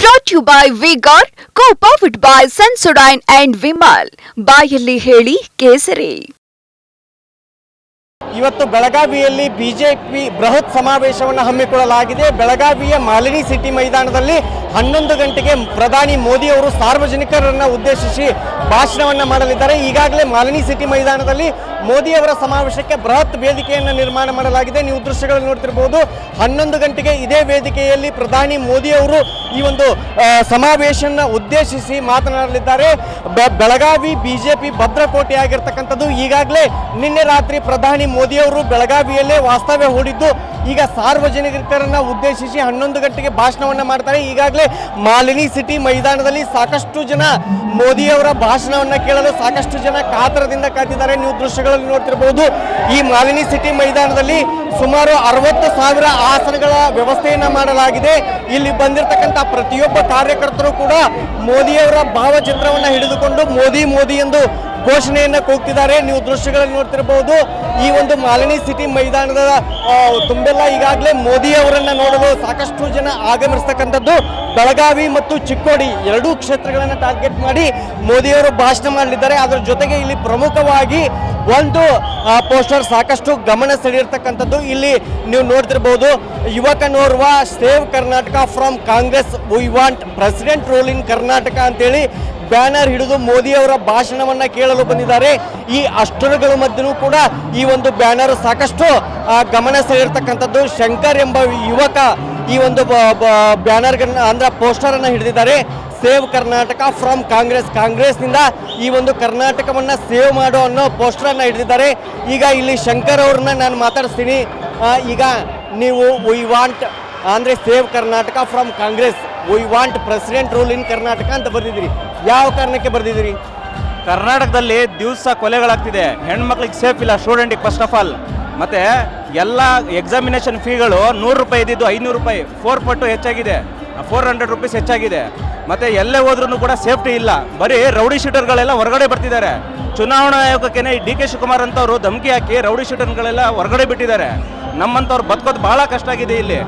Brought you by vigour co powered by Sensodyne and Vimal ಬಾಯಲ್ಲಿ ಹೇಳಿ ಕೇಸರಿ. ಇವತ್ತು ಬೆಳಗಾವಿಯಲ್ಲಿ ಬಿಜೆಪಿ ಬೃಹತ್ ಸಮಾವೇಶವನ್ನು ಹಮ್ಮಿಕೊಳ್ಳಲಾಗಿದೆ. ಬೆಳಗಾವಿಯ ಮಾಲಿನಿ ಸಿಟಿ ಮೈದಾನದಲ್ಲಿ ಹನ್ನೊಂದು ಗಂಟೆಗೆ ಪ್ರಧಾನಿ ಮೋದಿ ಅವರು ಸಾರ್ವಜನಿಕರನ್ನು ಉದ್ದೇಶಿಸಿ ಭಾಷಣವನ್ನು ಮಾಡಲಿದ್ದಾರೆ. ಈಗಾಗಲೇ ಮಾಲಿನಿ ಸಿಟಿ ಮೈದಾನದಲ್ಲಿ ಮೋದಿ ಅವರ ಸಮಾವೇಶಕ್ಕೆ ಬೃಹತ್ ವೇದಿಕೆಯನ್ನು ನಿರ್ಮಾಣ ಮಾಡಲಾಗಿದೆ. ನೀವು ದೃಶ್ಯಗಳನ್ನು ನೋಡ್ತಿರ್ಬೋದು, ಹನ್ನೊಂದು ಗಂಟೆಗೆ ಇದೇ ವೇದಿಕೆಯಲ್ಲಿ ಪ್ರಧಾನಿ ಮೋದಿ ಅವರು ಈ ಒಂದು ಸಮಾವೇಶನ ಉದ್ದೇಶಿಸಿ ಮಾತನಾಡಲಿದ್ದಾರೆ. ಬೆಳಗಾವಿ ಬಿಜೆಪಿ ಭದ್ರಕೋಟೆ ಆಗಿರ್ತಕ್ಕಂಥದ್ದು ಈಗಾಗಲೇ ನಿನ್ನೆ ರಾತ್ರಿ ಪ್ರಧಾನಿ ಮೋದಿ ಅವರು ಬೆಳಗಾವಿಯಲ್ಲೇ ವಾಸ್ತವ್ಯ ಹೂಡಿದ್ದು. ಈಗ ಸಾರ್ವಜನಿಕರನ್ನ ಉದ್ದೇಶಿಸಿ ಹನ್ನೊಂದು ಗಂಟೆಗೆ ಭಾಷಣವನ್ನ ಮಾಡ್ತಾರೆ. ಈಗಾಗಲೇ ಮಾಲಿನಿ ಸಿಟಿ ಮೈದಾನದಲ್ಲಿ ಸಾಕಷ್ಟು ಜನ ಮೋದಿಯವರ ಭಾಷಣವನ್ನ ಕೇಳಲು ಸಾಕಷ್ಟು ಜನ ಕಾತರದಿಂದ ಕಾತಿದ್ದಾರೆ ನೀವು ದೃಶ್ಯಗಳಲ್ಲಿ ನೋಡ್ತಿರಬಹುದು ಈ ಮಾಲಿನಿ ಸಿಟಿ ಮೈದಾನದಲ್ಲಿ ಸುಮಾರು ಅರವತ್ತು ಸಾವಿರ ಆಸನಗಳ ವ್ಯವಸ್ಥೆಯನ್ನ ಮಾಡಲಾಗಿದೆ. ಇಲ್ಲಿ ಬಂದಿರತಕ್ಕಂಥ ಪ್ರತಿಯೊಬ್ಬ ಕಾರ್ಯಕರ್ತರು ಕೂಡ ಮೋದಿಯವರ ಭಾವಚಿತ್ರವನ್ನ ಹಿಡಿದುಕೊಂಡು ಮೋದಿ ಮೋದಿ ಎಂದು ಘೋಷಣೆಯನ್ನ ಕೂಗ್ತಿದ್ದಾರೆ. ನೀವು ದೃಶ್ಯಗಳಲ್ಲಿ ನೋಡ್ತಿರಬಹುದು ಈ ಒಂದು ಮಾಲಿನಿ ಸಿಟಿ ಮೈದಾನದ ತುಂಬೆಲ್ಲ ಈಗಾಗಲೇ ಮೋದಿ ಅವರನ್ನ ನೋಡಲು ಸಾಕಷ್ಟು ಜನ ಆಗಮಿಸ್ತಕ್ಕಂಥದ್ದು ಬೆಳಗಾವಿ ಮತ್ತು ಚಿಕ್ಕೋಡಿ ಎರಡೂ ಕ್ಷೇತ್ರಗಳನ್ನು ಟಾರ್ಗೆಟ್ ಮಾಡಿ ಮೋದಿಯವರು ಭಾಷಣ ಮಾಡಲಿದ್ದಾರೆ. ಅದರ ಜೊತೆಗೆ ಇಲ್ಲಿ ಪ್ರಮುಖವಾಗಿ ಒಂದು ಪೋಸ್ಟರ್ ಸಾಕಷ್ಟು ಗಮನ ಸೆಳೆಯಿರ್ತಕ್ಕಂಥದ್ದು ಇಲ್ಲಿ ನೀವು ನೋಡ್ತಿರ್ಬೋದು. ಯುವಕನೋರ್ವ save Karnataka from Congress we want president rule in Karnataka ಅಂತೇಳಿ ಬ್ಯಾನರ್ ಹಿಡಿದು ಮೋದಿ ಅವರ ಭಾಷಣವನ್ನ ಕೇಳಲು ಬಂದಿದ್ದಾರೆ. ಈ ಅಷ್ಟರುಗಳ ಮಧ್ಯನೂ ಕೂಡ ಈ ಒಂದು ಬ್ಯಾನರ್ ಸಾಕಷ್ಟು ಗಮನ ಸೆಳೆಯಿರ್ತಕ್ಕಂಥದ್ದು ಶಂಕರ್ ಎಂಬ ಯುವಕ ಈ ಒಂದು ಬ್ಯಾನರ್ ಅಂದ್ರೆ ಪೋಸ್ಟರ್ ಅನ್ನ ಹಿಡಿದಿದ್ದಾರೆ. ಸೇವ್ ಕರ್ನಾಟಕ ಫ್ರಮ್ ಕಾಂಗ್ರೆಸ್, ಕಾಂಗ್ರೆಸ್ನಿಂದ ಈ ಒಂದು ಕರ್ನಾಟಕವನ್ನ ಸೇವ್ ಮಾಡೋ ಅನ್ನೋ ಪೋಸ್ಟರ್ ಅನ್ನ ಹಿಡಿದಿದ್ದಾರೆ. ಈಗ ಇಲ್ಲಿ ಶಂಕರ್ ಅವ್ರನ್ನ ನಾನು ಮಾತಾಡಿಸ್ತೀನಿ. ಈಗ ನೀವು ವಿ ವಾಂಟ್ ಅಂದ್ರೆ save Karnataka from Congress we want president rule in Karnataka ಅಂತ ಬರ್ದಿದ್ದೀರಿ. ಯಾವ ಕಾರಣಕ್ಕೆ ಬರ್ದಿದ್ದೀರಿ? ಕರ್ನಾಟಕದಲ್ಲಿ ದಿವಸ ಕೊಲೆಗಳಾಗ್ತಿದೆ. ಹೆಣ್ಮಕ್ಳಿಗೆ ಸೇಫ್ ಇಲ್ಲ ಸ್ಟೂಡೆಂಟಿಗೆ ಫಸ್ಟ್ ಆಫ್ ಆಲ್ ಮತ್ತೆ ಎಲ್ಲ ಎಕ್ಸಾಮಿನೇಷನ್ ಫೀಗಳು ನೂರು ರೂಪಾಯಿ ಇದ್ದಿದ್ದು ಐನೂರು ರೂಪಾಯಿ. ಫೋರ್ ಪಟ್ಟು ಹೆಚ್ಚಾಗಿದೆ. ಫೋರ್ ಹಂಡ್ರೆಡ್ ರುಪೀಸ್ ಹೆಚ್ಚಾಗಿದೆ. ಮತ್ತೆ ಎಲ್ಲೇ ಹೋದ್ರೂ ಕೂಡ ಸೇಫ್ಟಿ ಇಲ್ಲ. ಬರೀ ರೌಡಿ ಶೂಟರ್ಗಳೆಲ್ಲ ಹೊರಗಡೆ ಬರ್ತಿದ್ದಾರೆ. ಚುನಾವಣಾ ಆಯೋಗಕ್ಕೆ ಡಿ ಕೆ ಶಿವಕುಮಾರ್ ಅಂತವರು ಧಮಕಿ ಹಾಕಿ ರೌಡಿ ಶೂಟರ್ಗಳೆಲ್ಲ ಹೊರಗಡೆ ಬಿಟ್ಟಿದ್ದಾರೆ. ನಮ್ಮಂಥವ್ರು ಬದುಕೋದು ಬಹಳ ಕಷ್ಟ ಆಗಿದೆ ಇಲ್ಲಿ.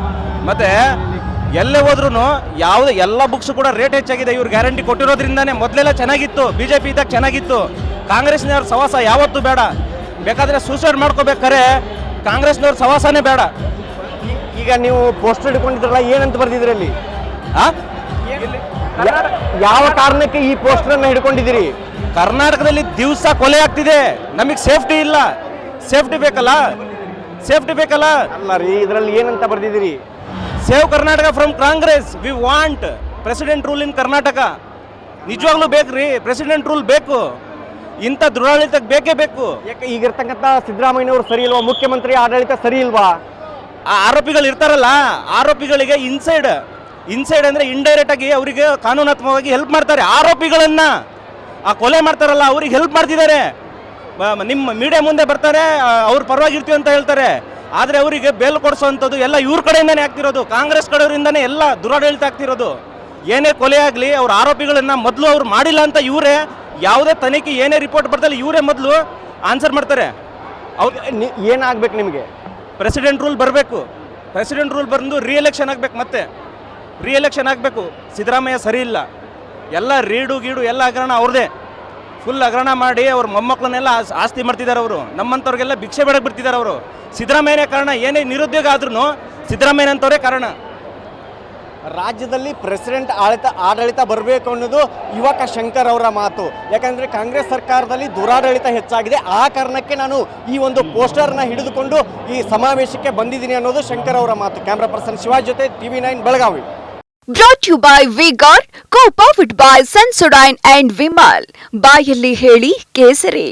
ಮತ್ತೆ ಎಲ್ಲೇ ಹೋದ್ರೂ ಯಾವುದೇ ಎಲ್ಲ ಬುಕ್ಸ್ ಕೂಡ ರೇಟ್ ಹೆಚ್ಚಾಗಿದೆ. ಇವ್ರು ಗ್ಯಾರಂಟಿ ಕೊಟ್ಟಿರೋದ್ರಿಂದಾನೇ ಮೊದಲೆಲ್ಲ ಚೆನ್ನಾಗಿತ್ತು. ಬಿ ಜೆ ಪಿ ಇದ್ದಾಗ ಚೆನ್ನಾಗಿತ್ತು. ಕಾಂಗ್ರೆಸ್ನವ್ರ ಸವಾಸ ಯಾವತ್ತೂ ಬೇಡ. ಬೇಕಾದರೆ ಸೂಸೈಡ್ ಮಾಡ್ಕೋಬೇಕಾರೆ ಕಾಂಗ್ರೆಸ್ನವ್ರ ಸವಾಸನೇ ಬೇಡ. ಈಗ ನೀವು ಪೋಸ್ಟರ್ ಹಿಡ್ಕೊಂಡಿದ್ರಲ್ಲ ಏನಂತ ಬರ್ದಿದ್ರಿ ಅಲ್ಲಿ ಯಾವ ಕಾರಣಕ್ಕೆ ಈ ಪೋಸ್ಟರ್ ಅನ್ನ ಹಿಡ್ಕೊಂಡಿದ್ದೀರಿ? ಕರ್ನಾಟಕದಲ್ಲಿ ದಿವಸ ಕೊಲೆ ಆಗ್ತಿದೆ. ನಮಗೆ ಸೇಫ್ಟಿ ಇಲ್ಲ. ಸೇಫ್ಟಿ ಬೇಕಲ್ಲ? ಸೇಫ್ಟಿ ಬೇಕಲ್ಲ? ಅಲ್ಲ ರೀ ಇದರಲ್ಲಿ ಏನಂತ ಬರ್ದಿದ್ದೀರಿ? Save Karnataka from Congress. We want president rule in Karnataka. ನಿಜವಾಗ್ಲೂ ಬೇಕ್ರಿ ಪ್ರೆಸಿಡೆಂಟ್ ರೂಲ್ ಬೇಕು. ಇಂಥ ದುರಾಡಳಿತಕ್ಕೆ ಬೇಕೇ ಬೇಕು. ಯಾಕೆ ಈಗ ಇರ್ತಕ್ಕಂಥ ಸಿದ್ದರಾಮಯ್ಯನವರು ಸರಿ ಇಲ್ವಾ? ಮುಖ್ಯಮಂತ್ರಿ ಆಡಳಿತ ಸರಿ ಇಲ್ವಾ? ಆ ಆರೋಪಿಗಳು ಇರ್ತಾರಲ್ಲ ಆರೋಪಿಗಳಿಗೆ ಇನ್ಸೈಡ್ ಇನ್ಸೈಡ್ ಅಂದ್ರೆ ಇಂಡೈರೆಕ್ಟ್ ಆಗಿ ಅವರಿಗೆ ಕಾನೂನಾತ್ಮಕವಾಗಿ ಹೆಲ್ಪ್ ಮಾಡ್ತಾರೆ. ಆರೋಪಿಗಳನ್ನ ಆ ಕೊಲೆ ಮಾಡ್ತಾರಲ್ಲ ಅವ್ರಿಗೆ ಹೆಲ್ಪ್ ಮಾಡ್ತಿದ್ದಾರೆ. ನಿಮ್ಮ ಮೀಡಿಯಾ ಮುಂದೆ ಬರ್ತಾರೆ ಅವ್ರು ಪರವಾಗಿರ್ತೀವಿ ಅಂತ ಹೇಳ್ತಾರೆ. ಆದರೆ ಅವರಿಗೆ ಬೇಲ್ ಕೊಡಿಸೋವಂಥದ್ದು ಎಲ್ಲ ಇವ್ರ ಕಡೆಯಿಂದನೇ ಆಗ್ತಿರೋದು. ಕಾಂಗ್ರೆಸ್ ಕಡೆಯವರಿಂದನೇ ಎಲ್ಲ ದುರಾಡಳಿತ ಆಗ್ತಿರೋದು. ಏನೇ ಕೊಲೆ ಆಗಲಿ ಅವ್ರ ಆರೋಪಿಗಳನ್ನು ಮೊದಲು ಅವ್ರು ಮಾಡಿಲ್ಲ ಅಂತ ಇವರೇ ಯಾವುದೇ ತನಿಖೆ ಏನೇ ರಿಪೋರ್ಟ್ ಬರ್ತಲ್ಲ ಇವರೇ ಮೊದಲು ಆನ್ಸರ್ ಮಾಡ್ತಾರೆ. ಅವ್ರು ಏನಾಗಬೇಕು ನಿಮಗೆ? ಪ್ರೆಸಿಡೆಂಟ್ ರೂಲ್ ಬರಬೇಕು. ಪ್ರೆಸಿಡೆಂಟ್ ರೂಲ್ ಬಂದು ರೀ ಎಲೆಕ್ಷನ್ ಆಗ್ಬೇಕು ಮತ್ತೆ. ರೀ ಎಲೆಕ್ಷನ್ ಆಗಬೇಕು. ಸಿದ್ದರಾಮಯ್ಯ ಸರಿ ಇಲ್ಲ. ಎಲ್ಲ ರೀಡು ಗೀಡು ಎಲ್ಲ ಹಗರಣ ಅವ್ರದೇ. ಫುಲ್ ಹಗರಣ ಮಾಡಿ ಅವ್ರ ಮೊಮ್ಮಕ್ಕಳನ್ನೆಲ್ಲ ಆಸ್- ಆಸ್ತಿ ಮಾಡ್ತಿದ್ದಾರೆ ಅವರು. ನಮ್ಮಂಥವ್ರಿಗೆಲ್ಲ ಭಿಕ್ಷೆ ಬೇಡಕ್ಕೆ ಬಿಡ್ತಿದ್ದಾರೆ ಅವರು. ಸಿದ್ದರಾಮಯ್ಯನೇ ಕಾರಣ, ಏನೇ ನಿರುದ್ಯೋಗ ಆದ್ರೂ ಸಿದ್ದರಾಮಯ್ಯ ಅಂತವರೇ ಕಾರಣ. ರಾಜ್ಯದಲ್ಲಿ ಪ್ರೆಸಿಡೆಂಟ್ ಆಡಳಿತ ಆಡಳಿತ ಬರಬೇಕು ಅನ್ನೋದು ಯುವಕ ಶಂಕರ್ ಅವರ ಮಾತು. ಯಾಕಂದರೆ ಕಾಂಗ್ರೆಸ್ ಸರ್ಕಾರದಲ್ಲಿ ದುರಾಡಳಿತ ಹೆಚ್ಚಾಗಿದೆ. ಆ ಕಾರಣಕ್ಕೆ ನಾನು ಈ ಒಂದು ಪೋಸ್ಟರ್ನ ಹಿಡಿದುಕೊಂಡು ಈ ಸಮಾವೇಶಕ್ಕೆ ಬಂದಿದ್ದೀನಿ ಅನ್ನೋದು ಶಂಕರ್ ಅವರ ಮಾತು. ಕ್ಯಾಮ್ರಾ ಪರ್ಸನ್ ಶಿವಾಜ್ ಜೊತೆ TV nine Belagavi. Brought you by vigour co powered by Sensodyne and Vimal ಬಾಯಲ್ಲಿ ಹೇಳಿ ಕೇಸರಿ